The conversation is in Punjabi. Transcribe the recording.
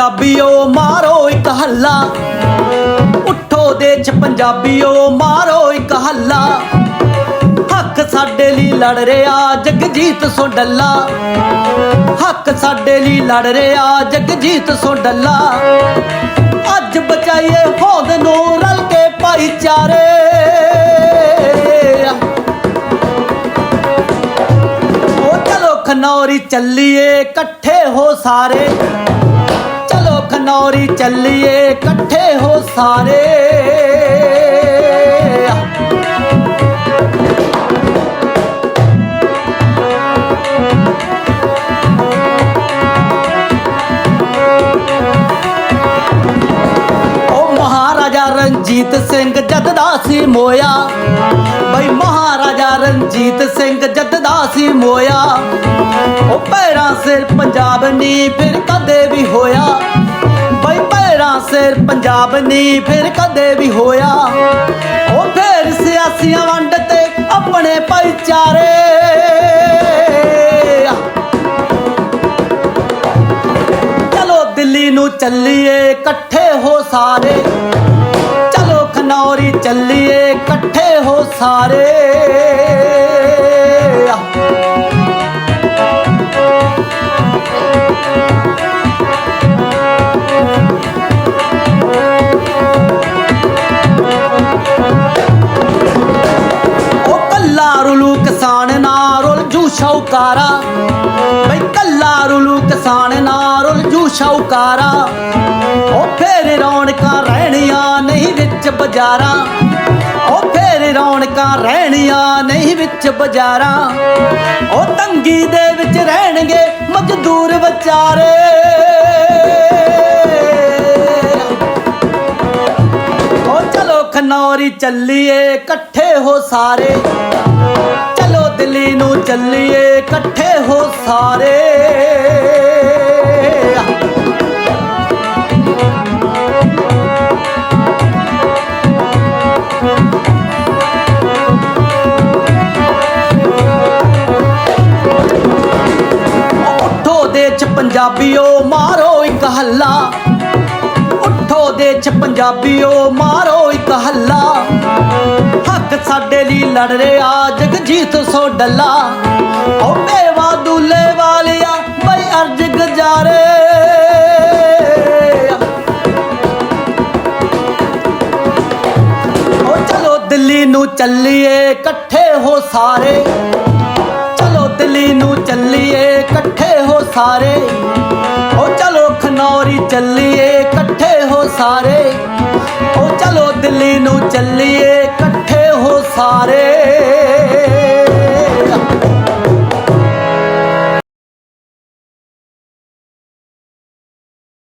ਪੰਜਾਬੀਓ ਮਾਰੋ ਇੱਕ ਹੱਲਾ। ਉੱਠੋ ਦੇ ਦੇਸ਼ ਪੰਜਾਬੀਓ ਮਾਰੋ ਇੱਕ ਹੱਲਾ। ਹੱਕ ਸਾਡੇ ਲਈ ਲੜ ਰਿਹਾ ਜਗਜੀਤ ਸੋਡੱਲਾ ਹੱਕ ਸਾਡੇ ਲਈ ਲੜ ਰਿਹਾ ਜਗਜੀਤ ਸੋਡੱਲਾ ਅੱਜ ਬਚਾਈਏ ਹੋਂਦ ਨੂੰ ਰਲ ਕੇ ਭਾਈਚਾਰੇ। ਚਲੋ ਖਨੌਰੀ ਚੱਲੀਏ, ਇਕੱਠੇ ਹੋ ਸਾਰੇ। ਖਨੌਰੀ ਚੱਲੀਏ, ਇਕੱਠੇ ਹੋ ਸਾਰੇ। ਉਹ ਮਹਾਰਾਜਾ ਰਣਜੀਤ ਸਿੰਘ ਜਦ ਦਾ ਸੀ ਮੋਇਆ। ਬਈ ਮਹਾਰਾਜਾ ਰਣਜੀਤ ਸਿੰਘ ਜਦ ਦਾ ਸੀ ਮੋਇਆ। ਉਹ ਪੈਰਾਂ ਸਿਰ ਪੰਜਾਬ ਨੀ, ਫਿਰ ਕਦੇ ਵੀ ਹੋਇਆ। ਸਿਰ ਪੰਜਾਬ ਨਹੀਂ ਫਿਰ ਕਦੇ ਵੀ ਹੋਇਆ। ਉਹ ਫਿਰ ਸਿਆਸੀਆਂ ਵੰਡ ਤੇ ਆਪਣੇ ਭਾਈਚਾਰੇ। ਚਲੋ ਦਿੱਲੀ ਨੂੰ ਚੱਲੀਏ ਇਕੱਠੇ ਹੋ ਸਾਰੇ। ਚਲੋ ਖਨੌਰੀ ਚੱਲੀਏ ਇਕੱਠੇ ਹੋ ਸਾਰੇ। ਸ਼ੌਕਾਰਾ ਬਈ ਕੱਲਾ ਰੁਲੂ ਕਿਸਾਨ ਨਾ ਰੁਲ ਜੂ ਸ਼ੌਕਾਰਾ ਉਹ ਫੇਰ ਰੌਣਕਾਂ ਰਹਿਣੀਆਂ ਨਹੀਂ ਵਿੱਚ ਬਾਜ਼ਾਰਾਂ। ਉਹ ਫੇਰ ਰੌਣਕਾਂ ਰਹਿਣੀਆਂ ਨਹੀਂ ਵਿੱਚ ਬਾਜ਼ਾਰਾਂ। ਉਹ ਤੰਗੀ ਦੇ ਵਿੱਚ ਰਹਿਣਗੇ ਮਜ਼ਦੂਰ ਵਿਚਾਰੇ। ਉਹ ਚਲੋ ਖਨੌਰੀ ਚੱਲੀਏ, ਇਕੱਠੇ ਹੋ ਸਾਰੇ। ਚੱਲੀਏ ਇਕੱਠੇ ਹੋ ਸਾਰੇ। ਉੱਠੋ ਦੇਸ਼ ਪੰਜਾਬੀਓ, ਮਾਰੋ ਇੱਕ ਹੱਲਾ। ਉੱਠੋ ਦੇ ਦੇਸ਼ ਪੰਜਾਬੀਓ, ਮਾਰੋ ਇੱਕ ਹੱਲਾ। ਹੱਕ ਸਾਡੇ ਲਈ ਲੜ ਰਿਹਾ, ਜਗਜੀਤ ਸੋ ਡੱਲਾ। ਓ ਮੇਵਾ ਦੁੱਲੇ ਵਾਲਿਆ, ਬਈ ਅਰਜ ਗਜਾਰੇ। ਓ ਚਲੋ ਦਿੱਲੀ ਨੂੰ ਚੱਲੀਏ, ਇਕੱਠੇ ਹੋ ਸਾਰੇ। ਚਲੋ ਦਿੱਲੀ ਨੂੰ ਚੱਲੀਏ, ਇਕੱਠੇ ਹੋ ਸਾਰੇ।